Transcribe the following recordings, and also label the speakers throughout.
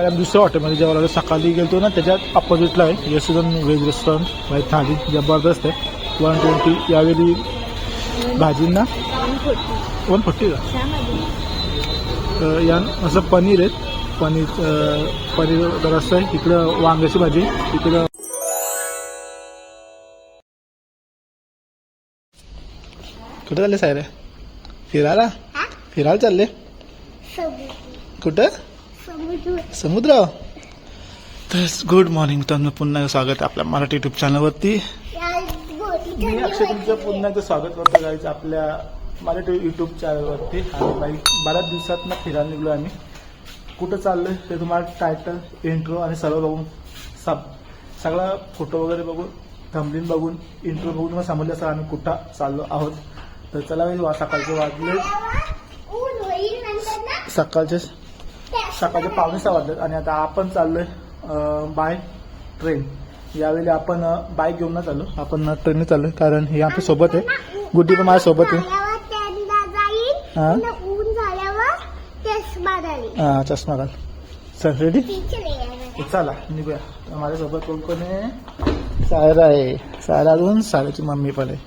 Speaker 1: सकाळी आम्ही दुसऱ्या हॉटेलमध्ये लागलो. सकाळी गेलतो ना त्याच्यात अपोजिटला आहे. यशोधन व्हेज रेस्टॉरंट बाई थाली जबरदस्त आहे. वन ट्वेंटी यावेळी भाजींना वन फोर्टी का या असं पनीर आहे पनीर पनीर रस्सा आहे. इकडं वांग्याची भाजी इकडं कुठं चालले सायरे? फिरायला? फिरायला चालले? कुठं? समुद्र. तर गुड मॉर्निंग मित्रांनो. पुन्हा एकदा स्वागत आहे आपल्या मराठी युट्यूब चॅनलवरती मी अक्षय तुमचं पुन्हा एकदा स्वागत करतो गाईचं आपल्या मराठी युट्यूब चॅनलवरती आणि बाई बऱ्याच दिवसात ना फिरायला निघलो आम्ही. कुठं चाललोय ते तुम्हाला टायटल इंट्रो आणि सर्व बघून सब सगळा फोटो वगैरे बघून थंबलिन बघून इंट्रो बघून मग समजलं असं आम्ही कुठं चाललो आहोत. तर चला वा सकाळचे वाजले. सकाळचे सकाळचे पावणे सहा वाजलेत आणि आता आपण चाललोय बाय ट्रेन यावेळी आपण बाईक घेऊन ना चाललो आपण ट्रेनने चाललो कारण हे आमच्यासोबत आहे. गुड्डी पण माझ्या सोबत आहे. हा?
Speaker 2: चष्मा
Speaker 1: घाल. चल रेडी चला निघूया. माझ्यासोबत कोण कोण आहे? सायरा आहे. सायरा अजून सायराची मम्मी पण आहे.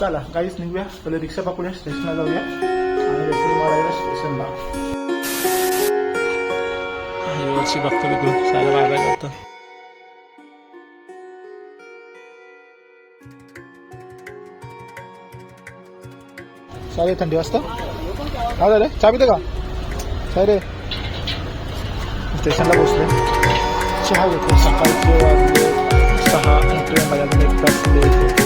Speaker 1: चला काहीच निघूया. पहिले रिक्षा पकडूया स्टेशनला जाऊया. आणि स्टेशनला वर्षी बघतो तिकडून सायला बाय बाय करतो चालेल थंडी वाजता? काय झालं चहा पिते का? रे. स्टेशनला पोचले चहा घेतो सकाळचे वाजले सहा आणि ट्रेन बघायला एक तास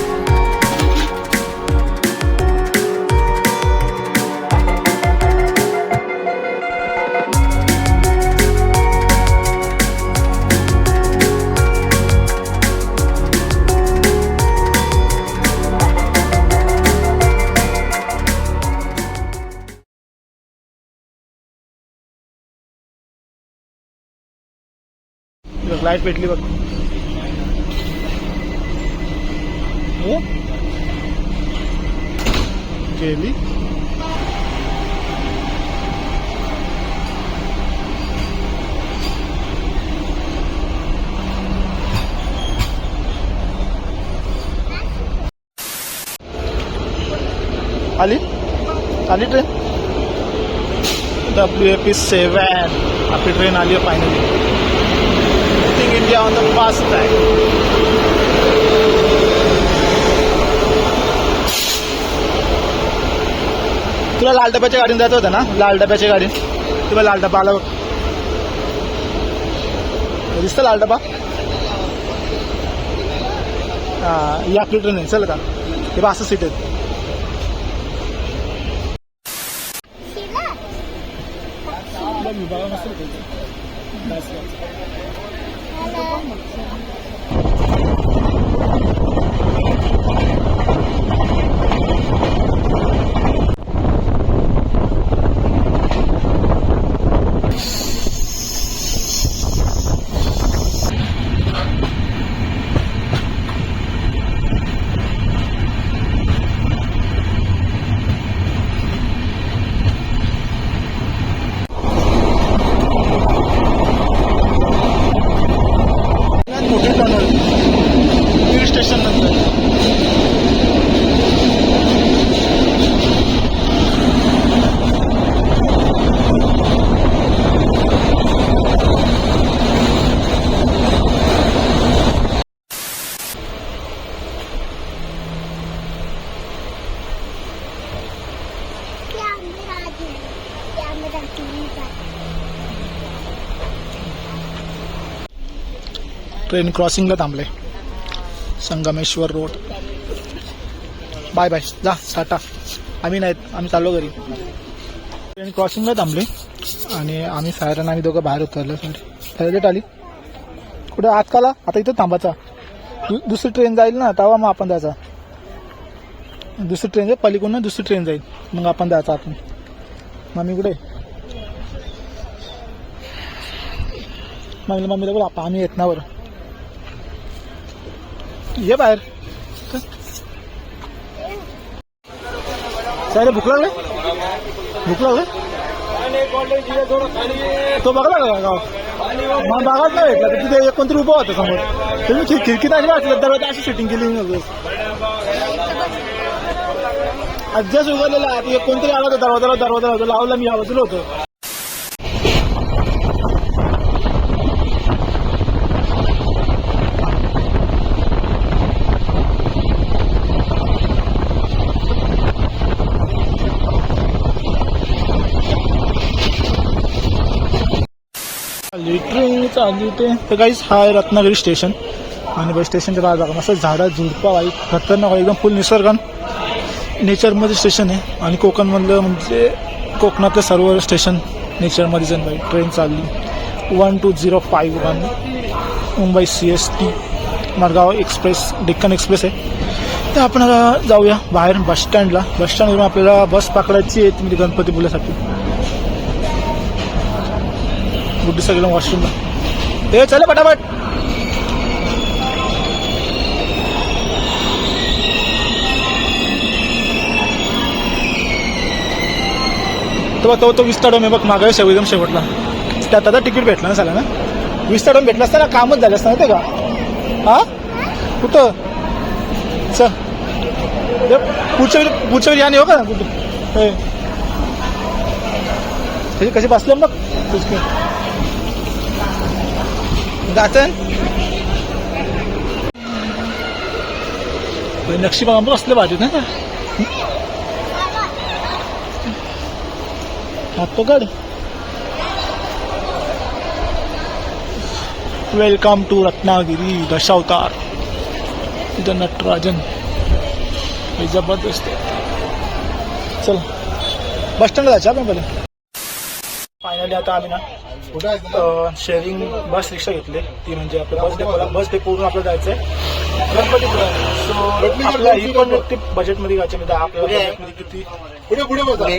Speaker 1: काय पेटली बघ. हो? गेली आली? आली train W A P seven आपली ट्रेन आली आहे finally Putting India on the fast track. तुला लाल डब्याच्या गाडीने जायचं होतं ना लाल डब्याच्या गाडी तुला लाल डबा आला बघ दिसतं लाल डबा हा आपली ट्रेन आहे चल का हे बघ असं सीट आहेत टनल हिल स्टेशन नंतर ट्रेन क्रॉसिंगला थांबले. संगमेश्वर रोड. Bye bye. जा साठा. आम्ही नाहीत आम्ही चाललो घरी. ट्रेन क्रॉसिंगला थांबले आणि आम्ही सायरन आम्ही दोघं बाहेर उतरलो. सर. लेट आली कुठे? आत काला आता इथं थांबायचा. दु- दुसरी ट्रेन जाईल ना तेव्हा मग आपण जायचा. दुसरी ट्रेन जाईल पलीकडून दुसरी ट्रेन जाईल. मग आपण जायचं आपण मम्मी कुठे? मम्मीला मम्मीला बोला आपण आम्ही येत ना बरं. ये बाहेर. साहेब भूक लागले? भूक लागले? तो बघला का गाव? मग बघाच नाही भेटला तर तिथे एक कोणतरी उभा होतं समोर. तुम्ही खिड खिडकीत अशी वाटलं दरवाजा अशी सेटिंग केली नाही अध्यक्ष उघडलेला आहे. एक कोणतरी आला होता दरवाजाला दरवाजा लावला मी आवाजलं होतो. ट्रेन ते तर काहीच हा आहे रत्नागिरी स्टेशन आणि बस स्टेशनच्या बाहेर बघा असं झाडं झुडपा वाईट खतरनाक एकदम फुल निसर्गन नेचरमध्ये स्टेशन आहे. आणि कोकणमधलं म्हणजे कोकणातलं सर्व स्टेशन नेचरमध्येच आहे बाई ट्रेन चालली. One two zero five one Mumbai C S T Madgaon express Deccan express आहे. तर आपण जाऊया बाहेर बस स्टँडला बस स्टँडवरून आपल्याला बस पकडायची आहे म्हणजे गणपतीपुल्यासाठी गुड्डी सगळं वॉशरूमला ए चले पटापट. तो तो तो विस्ताडम आहे बघ मागे शेव एकदम शेवटला. त्यात आता तिकीट भेटलं ना सगळ्यांना. ना विस्ताडोम भेटलं असताना कामच झालं असतं ना ते का? हा? कुठं? चल. पुढच्या वेळी पुढच्या वेळी या नाही हो का? कुठं? हे. कशी कशी बसले मग तुझके गाचन नक्षी बघा बसले ना. हात पकड. Welcome to Ratnagiri Dashavatar. इथं नटराजन. हे जबरदस्त चल. बस स्टँडला जायचं आपण पहिले. फायनली आता आम्ही ना शेअरिंग बस रिक्षा घेतली. ती म्हणजे आपल्या बस डेपोला बस डेपोवरून आपल्याला जायचंय. गणपतीपुरा सो आपल्या ही पण ट्रिप बजेटमध्ये घ्यायची म्हणजे आपल्या बजेटमध्ये किती?
Speaker 3: पुढे पुढे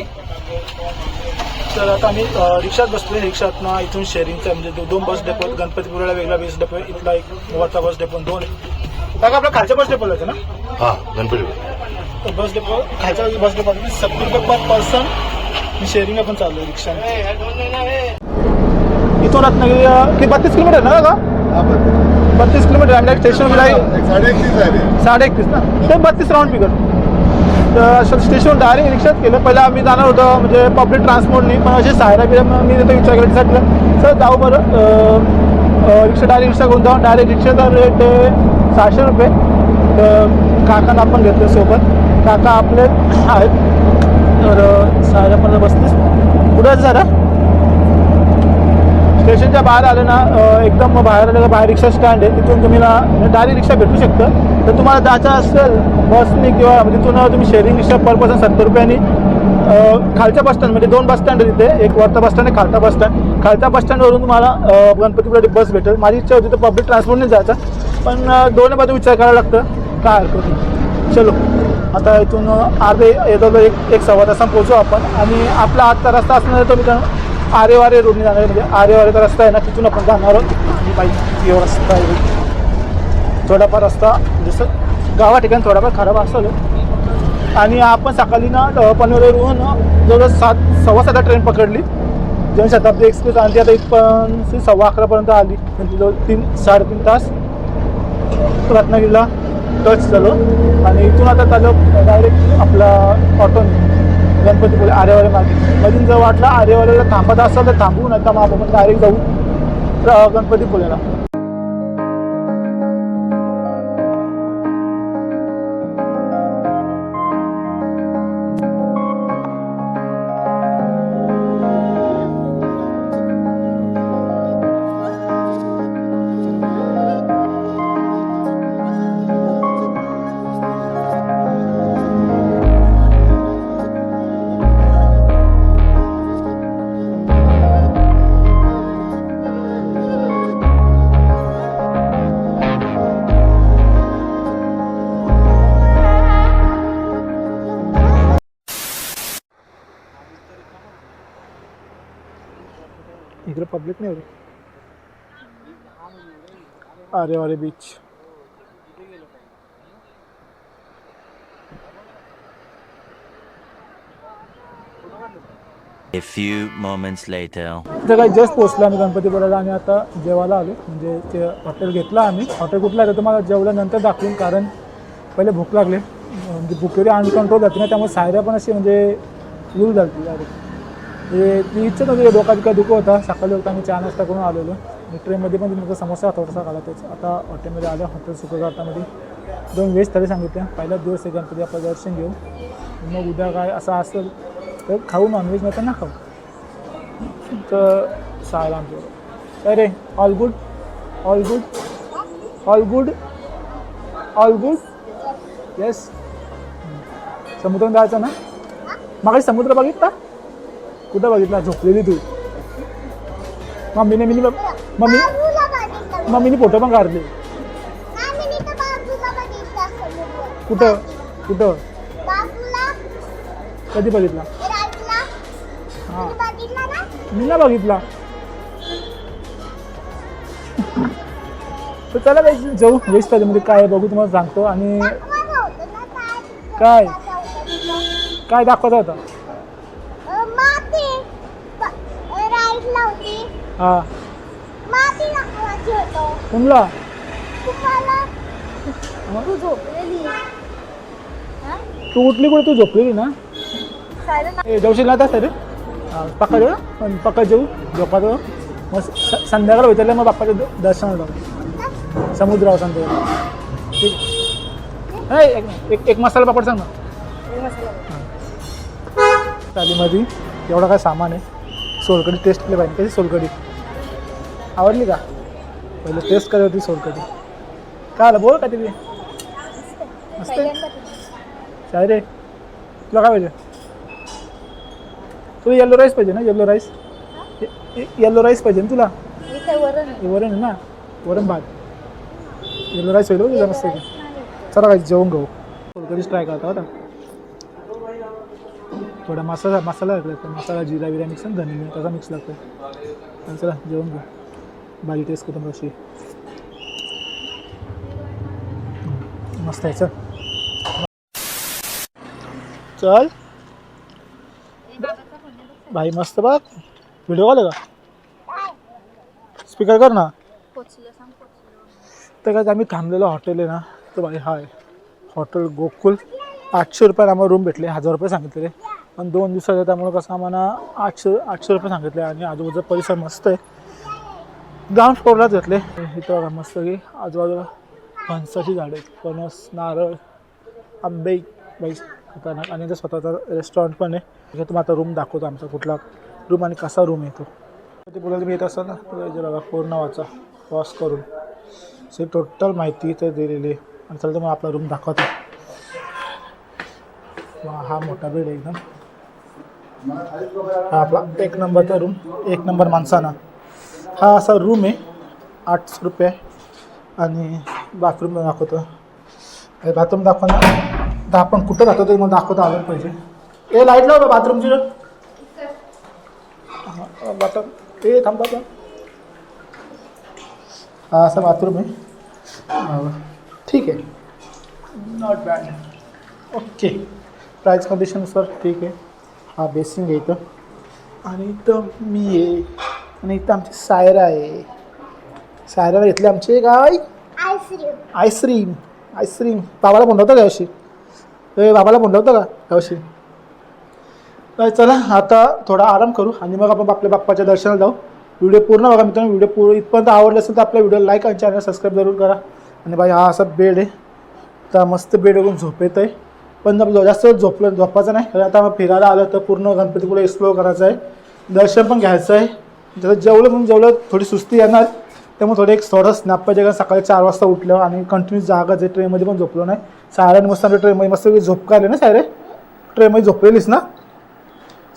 Speaker 1: तर आता आम्ही रिक्षात बसलोय. रिक्षातनं इथून शेअरिंगचा म्हणजे दोन बस डेपो. गणपतीपुराला वेगळा बस डेपो आहे. इथला एक वरचा बस डेपो दोन. आहे. काका आपल्या खालच्या बस डेपोला जायचं ना?
Speaker 3: हा गणपती
Speaker 1: तर बस डेपो खालच्या बस डेपो सत्तर रुपये पर पर्सन शेअरिंग पण चालू आहे रिक्षा इथून रत्नागिरी किती बत्तीस किलोमीटर ना का बत्तीस. किलोमीटर आणि स्टेशन
Speaker 3: साडे एकतीस आहे.
Speaker 1: साडे एकतीस ना? ते बत्तीस राऊंड फिगर तर असं स्टेशन डायरेक्ट रिक्षाच केलं. पहिलं आम्ही जाणार होतो म्हणजे पब्लिक ट्रान्सपोर्टनी पण असे सायरा बिरा मी तिथे विचार सांगितलं सर जाऊ बरं. रिक्षा डायरेक्ट रिक्षा करून जाऊ. डायरेक्ट रिक्षाचा रेट आहे सहाशे रुपये. तर काकांना आपण घेतलं सोबत. काका आपले आहेत. तर सायरा पण बसलीस पुढे जरा. स्टेशनच्या बाहेर आले ना एकदम बाहेर आलं बाहेर रिक्षा स्टँड आहे तिथून तुम्ही ना डायरेक्ट रिक्षा भेटू शकतं. तर तुम्हाला जायचं असेल बसने किंवा म्हणजे तिथून तुम्ही शेअरिंग रिक्षा पर पर्सन सत्तर रुपयांनी खालच्या बसस्टँड म्हणजे दोन बस स्टँड आहे तिथे एक वरचा बसस्टँड आहे खालचा बस स्टँड खालच्या बस स्टँडवरून तुम्हाला अ, गणपतीपुळे बस भेटेल. माझी इच्छा होती तर पब्लिक ट्रान्सपोर्टने जायचं पण दोन्ही बाजू विचार करायला लागतं. काय हरकत नाही. चलो. आता इथून अर्धे येतो एक एक सव्वा तासात पोहोचू आपण. आणि आपला आजचा रस्ता असणार तो मी आरेवारे रोडने जाणार म्हणजे आरेवारेचा रस्ता आहे ना तिथून आपण जाणार आहोत. बाईक रस्ता आहे थोडाफार रस्ता जसं गावा ठिकाणी थोडाफार खराब असेल. आणि आपण सकाळी ना पनवेलवरून जवळजवळ सात सव्वा सात ट्रेन पकडली. जनशताब्दी एक्सप्रेस आणि ती आता इथपर्यंत सव्वा अकरापर्यंत आली. म्हणजे जवळ तीन साडेतीन तास. रत्नागिरीला टच झालो. आणि इथून आता चालू डायरेक्ट आपला ऑटोन गणपतीपुळे आरेवाले मागे मधून जर वाटलं आरेवाल्याला थांबत असाल तर थांबू नका मग आपण डायरेक्ट जाऊ गणपती गणपतीपुळेला पब्लिक नाही होते अरे अरे beach
Speaker 4: A few moments later.
Speaker 1: इथं काही जस्ट पोहोचलो आम्ही गणपतीपुळ्याला आणि आता जेवायला आलो. म्हणजे ते हॉटेल घेतलं आम्ही. हॉटेल कुठलं आहे? ते तुम्हाला जेवल्यानंतर दाखवून कारण पहिले भूक लागली. म्हणजे भुकेरी अनकंट्रोल जाते ना त्यामुळे सायऱ्या पण अशी म्हणजे लूज झाली. ती इच्छा नव्हती डोका काय दुःख होता. सकाळी होता आम्ही चहा नाश्ता करून आलेलो. मी ट्रेनमध्ये पण तुमचा समोसा थोडासा खाला त्याचा आता हॉटेलमध्ये आल्या हॉटेल सुखगाटामध्ये दोन व्हेज थाळी सांगितल्या. पहिलाच दिवस आहे गणपती आपलं दर्शन घेऊ मग उद्या काय असं असेल तर खाऊ नॉनव्हेज नाही तर ना खाऊ. तर सायला आमच्यावर अरे all good all good all good all good yes समुद्रात जायचं ना? मग समुद्र बघितला? कुठं बघितला? झोपलेली तू. मम्मीने मिनी मम्मी मम्मीने फोटो पण काढले. कुठं? कुठं? कधी बघितला? हां. मी ना बघितला. तर चला जाऊ. वेस्टमध्ये काय बघू तुम्हाला सांगतो. आणि
Speaker 2: काय.
Speaker 1: काय? दाखवत होता
Speaker 2: अं, माती ब- राईडला होती
Speaker 1: हा.
Speaker 2: माती दाखवायची होतं.
Speaker 1: कुणला?
Speaker 2: तुम्हाला? तू झोपलेली.
Speaker 1: तू उठली कुठे? तू झोपलेली ना? ए जेवशील ना आता रे हा, पक्का जेव पण पक्का जेऊ. झोपा जेव मग स- संध्याकाळ भेटले मग बाप्पाच्या द- दर्शनाला जाऊ समुद्रावर संध्याकाळ ठीक. ए, एक- एक एक मसाला पापड सांग ना. थालीमध्ये एवढं काय सामान आहे. सोलकडी टेस्ट केली पाहिजे. कशी सोलकडी आवडली का? पहिले टेस्ट करायची होती सोलकडी काय आलं बोल का तिथे मस्त काय रे तुला काय पाहिजे? तुला येल्लो राईस पाहिजे ना? येल्लो राईस येल्लो राईस पाहिजे ना तुला? हे वरण आहे ना? वरण भात. येल्लो राईस होईल बघ तुझा मस्त चला काय जेवण घेऊ. सोलकडीच ट्राय करता होता थोडा मसाला मसाला लागला मसाला जिरा बिरा मिक्स धने तसा मिक्स लागतो चला जेवण घेऊ. भाजी टेस्ट करतो अशी मस्त आहे चल. चल. भाई मस्त बघ. व्हिडिओ कॉल का? स्पीकर कर ना. तर काय आम्ही थांबलेलो हॉटेल आहे ना. तर भाई हाय हॉटेल गोकुल. आठशे रुपयाला आम्हाला रूम भेटले. हजार रुपये सांगितलेले. पण दोन दिवसाचे त्यामुळे कसं आम्हाला आठशे आठशे रुपये सांगितले. आणि आजूबाजूचा परिसर मस्त आहे. ग्राउंड फ्लोअरलाच घेतले. इथं बघा मस्त की आजूबाजूला फणसाची झाडं आहेत. फणस नारळ आंबे बाई खतरनाक. आणि इथं स्वतःचा रेस्टॉरंट पण आहे. तिथे तुम्हाला आता रूम दाखवतो आमचा कुठला रूम आणि कसा रूम येतो ते. पुढे तुम्ही येत असाल ना बघा पूर्ण वाचा क्रॉस करून. सो टोटल माहिती इथे दिलेली आहे. आणि चला तुम्हाला आपला रूम दाखवतो. हा मोठा बेड एकदम. हा आपला एक नंबरचा रूम एक नंबर माणसाना. हा असा रूम आहे. आठशे रुपये. आणि बाथरूम दाखवतो. बाथरूम दाखवणार तर आपण कुठं राहतो ते मग दाखवता आलं पाहिजे. ए लाइट लाव बाथरूमची बाथरूम ए थांबा हा असा बाथरूम आहे. ठीक आहे. Not bad okay price sir ठीक आहे. हा बेसिंग आहे इथं. आणि इथं मी आहे. आणि इथं आमची सायरा आहे. सायराला घेतली आमचे काय
Speaker 2: आईस्क्रीम.
Speaker 1: आईस्क्रीम. बाबाला बोलवतं का ए बाबाला बोलवतं का यावर्षी? तर चला आता थोडा आराम करू आणि मग आपण आपल्या बाप्पाच्या दर्शनाला जाऊ. व्हिडिओ पूर्ण बघा मित्रांनो. व्हिडिओ पूर्ण इथपर्यंत आवडले असेल तर आपल्या व्हिडिओ लाईक आणि चॅनल सबस्क्राईब जरूर करा. आणि बाई हा असा बेड आहे. तर मस्त बेड बघून झोप येत आहे. पण जास्त झोपलं झोपायचं नाही. आता फिरायला आलं तर पूर्ण गणपतीपुढे एक्सप्लोअर करायचं आहे. दर्शन पण घ्यायचं आहे. जसं जेवलं म्हणून जेवलं थोडी सुस्ती येणार. त्यामुळे थोडं एक थोडं स्नॅपच्या पाहिजे सकाळी चार वाजता उठलं आणि कंटिन्यू जागा जे ट्रेनमध्ये पण झोपलो नाही. साऱ्याने मस्त आमच्या ट्रेनमध्ये मस्त झोप आले ना सायरे? ट्रेनमध्ये झोपलेलीस ना?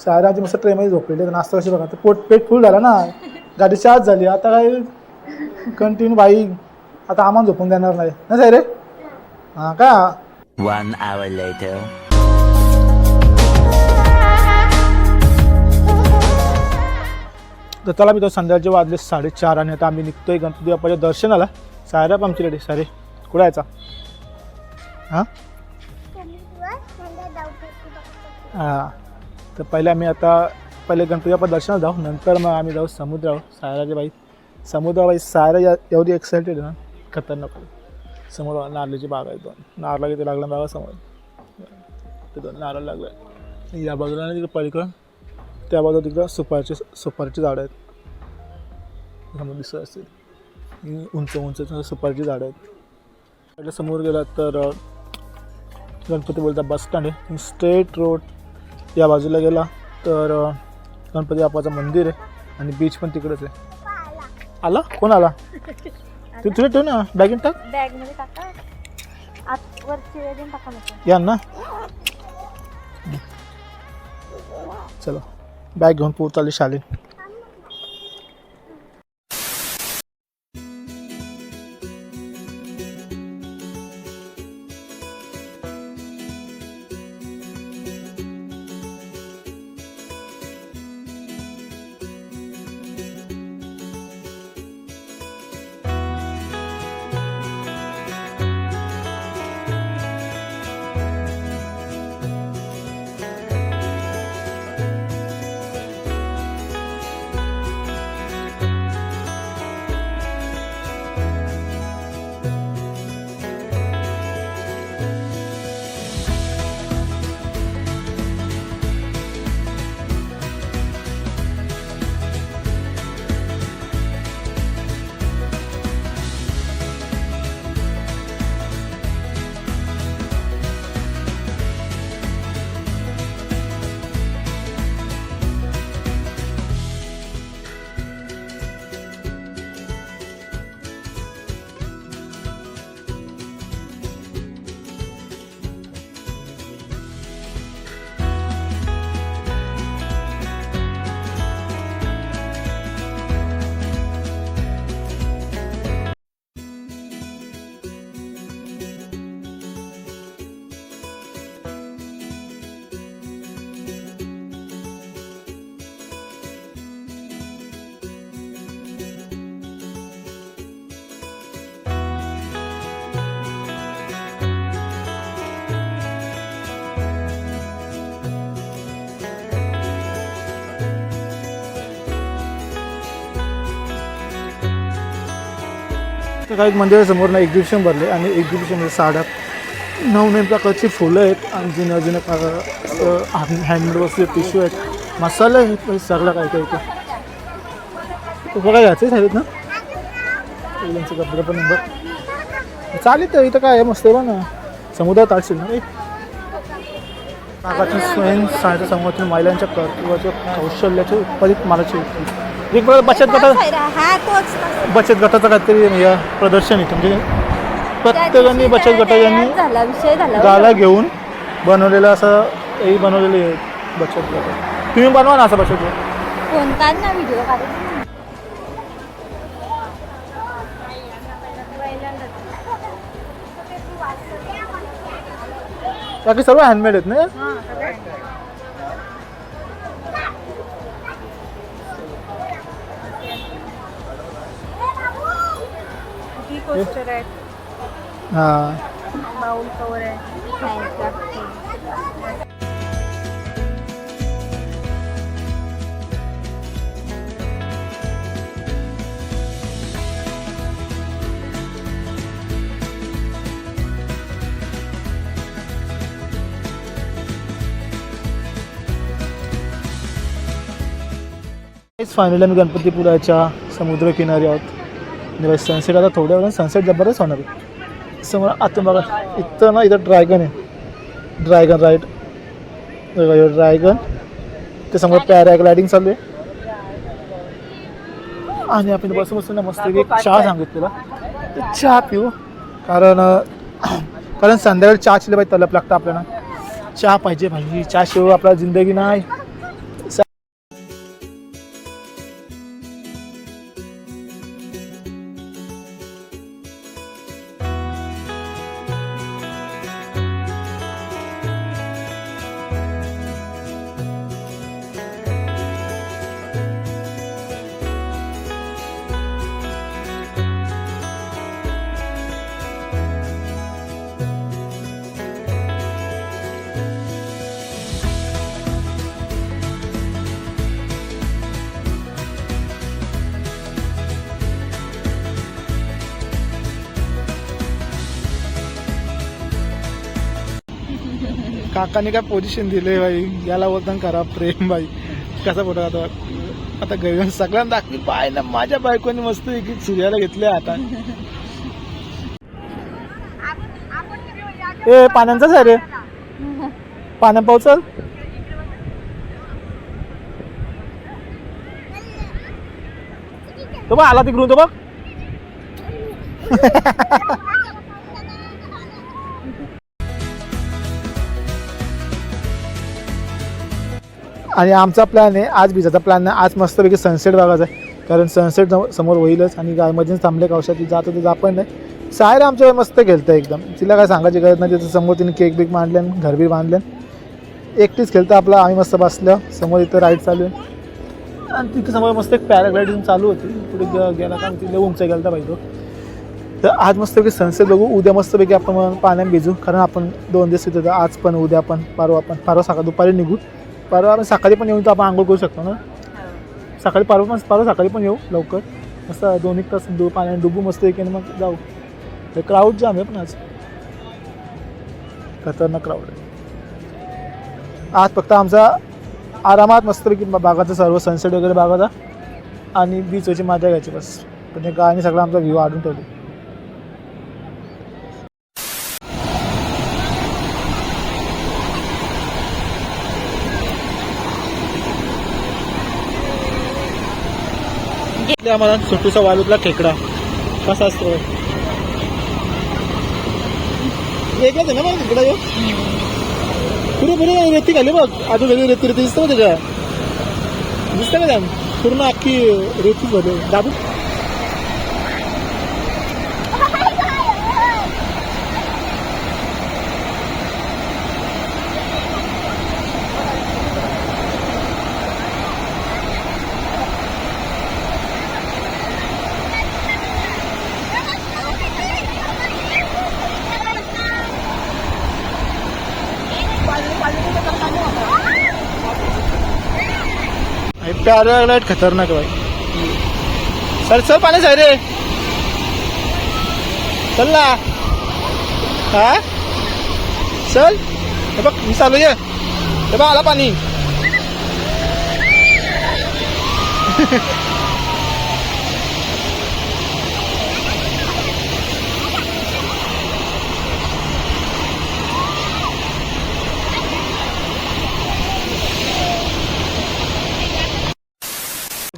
Speaker 1: सायरा आजी मस्त ट्रेनमध्ये झोपलेली नाश्ता कशी बघा. तर पोट पेट फुल झाला ना? गाडीची आज झाली. आता काय कंटिन्यू बाई आता आम्हाला झोपून देणार नाही. ना सायरे? हां का?
Speaker 4: वन आवर लेटर
Speaker 1: तर चला मी तो संध्याकाळचे वाजले साडेचार आणि आता आम्ही निघतोय गणपती बाप्पाच्या दर्शनाला. सायरा पण आमची रेडी सारे कुठं यायचा हां? हां. तर पहिले आम्ही आता पहिले गणपती बाप्पा दर्शनाला जाऊ नंतर मग आम्ही जाऊ समुद्रावर. सायराच्या बाई समुद्राबाई सायरा या एवढी एक्सायटेड ना खतरनाक समोर नारळीची बाग आहे दोन. नारळा किती लागला बागा समोर. ते दोन नारळ लागलं. या बाजूला नाही तिकडे पलीकडं त्या बाजूला तिकडं सुपारीचे सुपारीची झाडं आहेत. समोर दिसत असतील ही उंच उंच सुपारीची झाडं आहेत. इकडे समोर गेला तर गणपती बोलता बस स्टँड आहे. स्ट्रेट रोड या बाजूला गेला तर गणपती बाप्पाचं मंदिर आहे आणि बीच पण तिकडेच आहे. आला? कोण आला? तू तुला ठेव ना बॅगेत टाक.
Speaker 2: बॅगमध्ये टाका. आत वरची वेगळी टाका नको.
Speaker 1: या ना. चला. बॅग घेऊन पोहोच एका एक मंदिरासमोर ना एक्झिबिशन भरले आणि एक्झिबिशनमध्ये साड्या नवनवीन प्रकारची फुलं आहेत आणि जुन्या जुन्या हँडमेड वस्तू टिश्यू आहेत. मसाले आहेत सगळं काय काय ते बघा घ्यायचंच आहेत ना. मुलांचे कपडे पण नंबर. चालेल तर इथं काय आहे? मस्त आहे ना. समुद्रात आडशील ना काकाची स्वयं सहायता समोरच्या महिलांच्या कर्तृत्वाच्या कौशल्याचे उत्पादित मालाची एक बचत
Speaker 2: हा तोच
Speaker 1: बचत गटाचं काहीतरी या प्रदर्शन आहे म्हणजे प्रत्येकाने बचत
Speaker 2: झाला विषय झाला
Speaker 1: गाला घेऊन बनवलेलं असं हे बनवलेले आहे बचत गट. तुम्ही बनवा ना असं बचत गट.
Speaker 2: कोणता ना व्हिडिओ
Speaker 1: बाकी सर्व हँडमेड आहेत ना
Speaker 2: पोस्टर आहे
Speaker 1: हां.
Speaker 2: बाउल कवर आहे.
Speaker 1: फायनली आम्ही गणपतीपुराच्या समुद्रकिनारी आहोत. म्हणजे आणि सनसेट आता थोड्या वेळाने सनसेट जबरदस्त होणार आहे. समोर आता बघा इथं ना इथं ड्रॅगन आहे. ड्रॅगन राईट ड्रॅगन ते समोर पॅराग्लायडिंग चालू आहे. आणि आपण बसून बसून मस्त एक चहा सांगितलेला तर चहा पिऊ. कारण कारण संध्याकाळी चहा चिले पाहिजे तलप लागतं आपल्याला. चहा पाहिजे भाई चहा शिवाय आपला जिंदगी नाही. काकाने काय पोझिशन दिले बाई? याला वर्तन करा प्रेम बाई. कसा फोटो आता आता गैवन सगळ्यांना दाखवी. पाय ना माझ्या बायकोने मस्त एक सूर्याला घेतले आता. ए पाण्याचाच आहे रे. पाण्या पावचल तो बघ आला तिकडून तो बघ. आणि आमचा प्लॅन आहे आज बिजाचा प्लॅन नाही. आज मस्तपैकी सनसेट बघायचा आहे. कारण सनसेट समोर होईलच आणि गायमध्ये थांबले कावशात जात होते आपण नाही. सायर आमच्या मस्त खेळतं एकदम. तिला काय सांगायची गरज नाही तिथं समोर तिने केक बिक मांडले घरबीर बांधले. एकटीच खेळतं आपला आम्ही मस्त बसलं. समोर इथं राईड चालू आहे. आणि तिथे समोर मस्त एक पॅराग्लायडिंग चालू होती. पुढे गे- गेला का तिथे उंच गेला पाहिजे तर आज मस्तपैकी सनसेट बघू. उद्या मस्तपैकी आपण पाण्यात भिजू. कारण आपण दोन दिवस तिथं आज पण उद्या पण परवा पण. परवा सकाळ दुपारी निघू. परवा आपण सकाळी पण येऊन तर आपण आंघोळ करू शकतो ना? सकाळी परवा पण परवा सकाळी पण येऊ लवकर. मस्त दोन एक तास दु पाण्याने डुबू मस्त एक मग जाऊ. ते क्राऊड जाम आहे पण आज. खतरनाक क्राऊड आहे. आज फक्त आमचा आरामात मस्त की बागाचा सर्व सनसेट वगैरे बागाचा आणि बीचवरची मजा घ्यायची बस. पण ते गाणी सगळा आमचा व्ह्यू आढून ठेवली. आम्हाला सुट्टीचा वालूतला खेकडा. कसा असतो? वेगळाच आहे ना मग खेकडा ह्यो? पुढे रेती खाली बघ. अजून वेगळी रेती रेती दिसतं त्याच्या दिसतं का त्या पूर्ण अख्खी रेती झाली दाबू पॅराग्लाइड खतरनाक भाई। सर सर पाणी रे चल ना हा। चल हे? बघ मी चालू ये हे बघ आला पाणी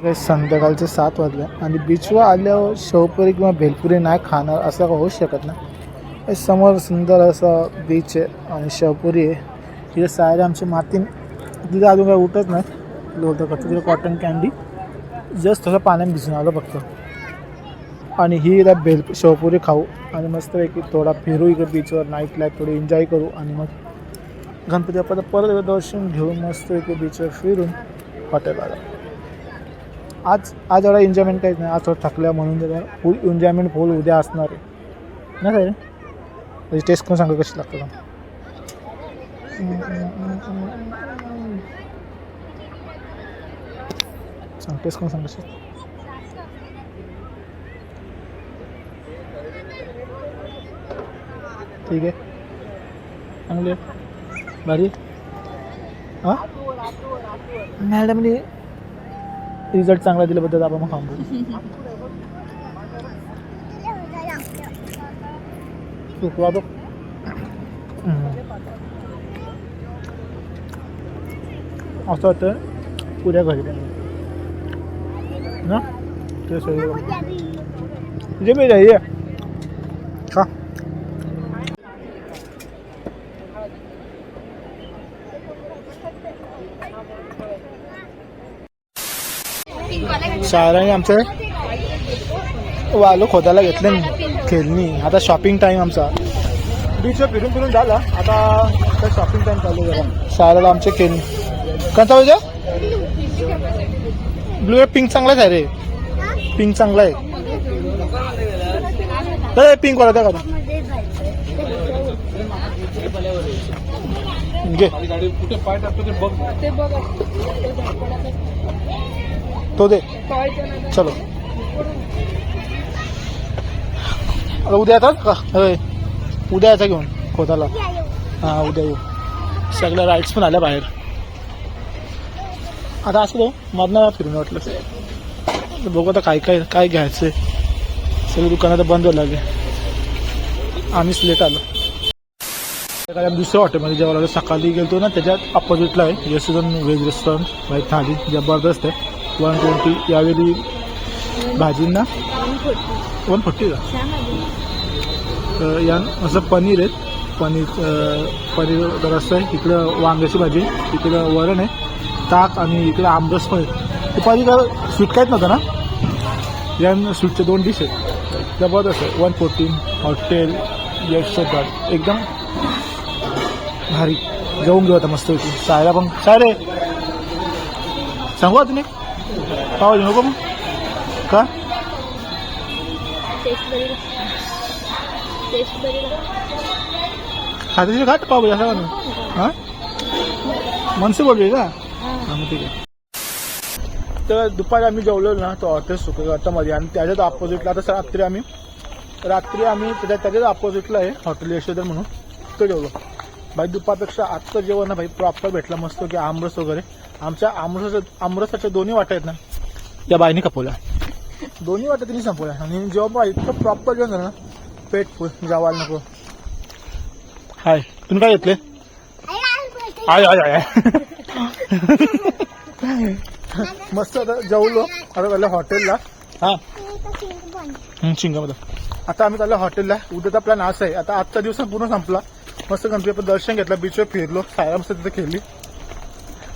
Speaker 1: काही संध्याकाळचे सात वाजले आणि बीचवर आल्यावर शेवपुरी किंवा भेलपुरी नाही खाणार असं का होऊ शकत नाही. समोर सुंदर असं बीच आहे आणि शेवपुरी आहे. तिथे सायला आमची माती तिथे अजून काही उठत नाही. लोटं करतो तिथे कॉटन कॅन्डी जस्ट थोडं पाण्यात भिजून आलं फक्त. आणि ही इथं भेल शेवपुरी खाऊ आणि मस्तपैकी थोडा फिरू इकडे बीचवर नाईट लाईफ थोडी एन्जॉय करू आणि मग गणपती बाप्पाचं परत दर्शन घेऊन मस्त इकडे बीचवर फिरून हॉटेल आला आज आज एवढा एन्जॉयमेंट काहीच नाही. आज थोडं थकल्या म्हणून जरा फुल एन्जॉयमेंट फुल उद्या असणार आहे. ना काय त्याची टेस्ट करून सांगा कशी लागतं का सांग टेस्ट करून सांग कशी. ठीक आहे. चांगली भारी हां? मॅडमने रिझल्ट चांगला दिल्याबद्दल आपण मग थांबू. तुकडा बघ असं वाटतं पुऱ्या घरी ना? ते सगळं. जे मी जाईये शाळाने आमचे वालो खोदायला घेतले खेळणी. आता शॉपिंग टाईम आमचा. बीचवर फिरून फिरून झाला. आता शॉपिंग टाईम चालू झाला शाळेला आमचे खेळणी कोणता पाहिजे ब्लू पिंक चांगलाच आहे रे. पिंक चांगला आहे. पिंक वाला का घे. तो दे. चलो. आता उद्या येतात का? होय उद्या यायचा घेऊन खोताला हां उद्या येऊ. सगळ्या राईड्स पण आल्या बाहेर. आता असं तो मधनं फिरून वाटलं. तर बघू आता काय काय काय घ्यायचंय. सगळी दुकानं आता बंद व्हायला लागले. आम्हीच लेट आलो. त्याकडे दुसऱ्या हॉटेलमध्ये जेव्हा लागलो सकाळी गेलतो ना त्याच्यात अपोजिटला आहे. Yashodhan veg restaurant white thali जबरदस्त आहे. वन ट्वेंटी यावेळी भाजींना? वन फोर्टी का? अं, या असं पनीर आहे पनीर पनीर रस्सा आहे. इकडं वांग्याची भाजी आहे, इकडं वरण आहे. ताक आणि इकडं आमरस पण आहे ते पाहिजे का? स्वीट काहीच नव्हतं ना? या स्वीटचे दोन डिश आहेत. जबरदस्त आहे. वन फोर्टीन हॉटेल यशोधन एकदम भारी. जाऊन घेऊ आता मस्त सायला पण सायरे सांगू तुम्ही? पाव नको मग का खात्याची खाट पाव भाजी असं म्हणून हां मनसे बोलली का हां मग ठीक आहे तर दुपारी आम्ही जेवलो ना तो हॉटेल सुखगतामध्ये आणि त्याच्याच ऑपोजिटला आता रात्री आम्ही रात्री आम्ही त्याच्या त्याच्याच ऑपोजिटला आहे हॉटेल यशोधर म्हणून तो जेवलो भाई दुपारपेक्षा आजचं जेवण ना भाई प्रॉपर भेटला मस्त की आमरस वगैरे आमच्या आमरसाच्या आमरसाच्या दोन्ही वाट्या आहेत ना या बाईने खपवल्या. दोन्ही वाट्या तिने संपवल्या. आणि जेव्हा इतकं प्रॉपर जेवण झालं ना पेट फुल नको. हाय तुम्ही काय घेतले? आय आय आय मस्त आता जेवलो. आता चाललं हॉटेलला. हा. हं, शिंगामध्ये. आता आम्ही चाललो हॉटेलला. उद्याचा प्लॅन असा आहे. आता आजचा दिवस पूर्ण संपला. मस्त गणपती आपण दर्शन घेतलं. बीचवर फिरलो. सायरा मस्त तिथे खेळली.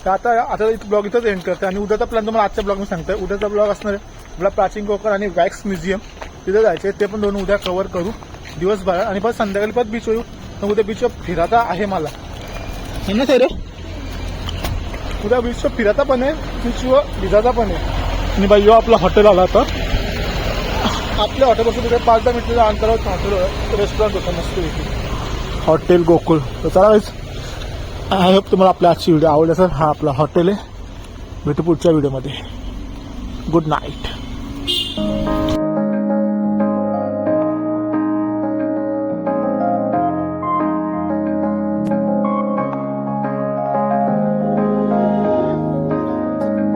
Speaker 1: तर आता आता ब्लॉग इथंच एंड करते आणि उद्याचा प्लॅन तुम्हाला आजच्या ब्लॉग मी सांगतोय. उद्याचा ब्लॉग असणार आहे. आपला प्राचीन कोकण आणि वॅक्स म्युझियम. तिथे जायचे ते पण दोन उद्या कव्हर करू. दिवसभर. आणि परत संध्याकाळी परत बीच येऊ. तर उद्या बीचवर फिरायचा आहे मला. ना रे उद्या बीचवर फिरायचा पण आहे. बीचवर भिजायचा पण आहे. आणि बाई आपला हॉटेल आला आता. आपल्या हॉटेलपासून तिथे पाच दहा मिनिटाच्या अंतरावर हॉटेल रेस्टॉरंट होतं. मस्त इथे हॉटेल गोकुळ. तर चला आय होप तुम्हाला आपल्या आजची व्हिडिओ आवडला सर हा आपला हॉटेल आहे. भेटू पुढच्या व्हिडिओमध्ये. Good night